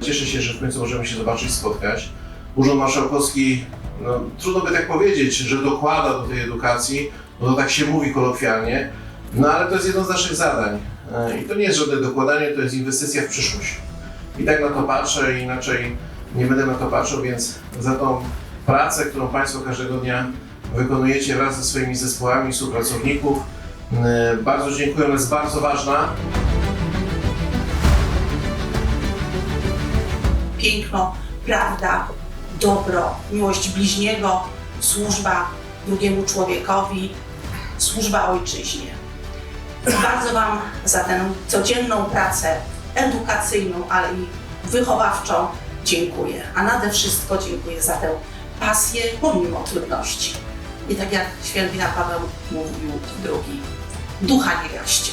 cieszę się, że w końcu możemy się zobaczyć, spotkać. Urząd Marszałkowski, no, trudno by tak powiedzieć, że dokłada do tej edukacji, bo to tak się mówi kolokwialnie, no ale to jest jedno z naszych zadań. E, I to nie jest żadne dokładanie, to jest inwestycja w przyszłość. I tak na to patrzę, inaczej nie będę na to patrzył, więc za tą pracę, którą Państwo każdego dnia wykonujecie wraz ze swoimi zespołami współpracowników, e, bardzo dziękuję, ona jest bardzo ważna. Piękno, prawda, dobro, miłość bliźniego, służba drugiemu człowiekowi, służba ojczyźnie. Bardzo Wam za tę codzienną pracę edukacyjną, ale i wychowawczą dziękuję. A nade wszystko dziękuję za tę pasję pomimo trudności. I tak jak święty Paweł mówił drugi, ducha nie gaście.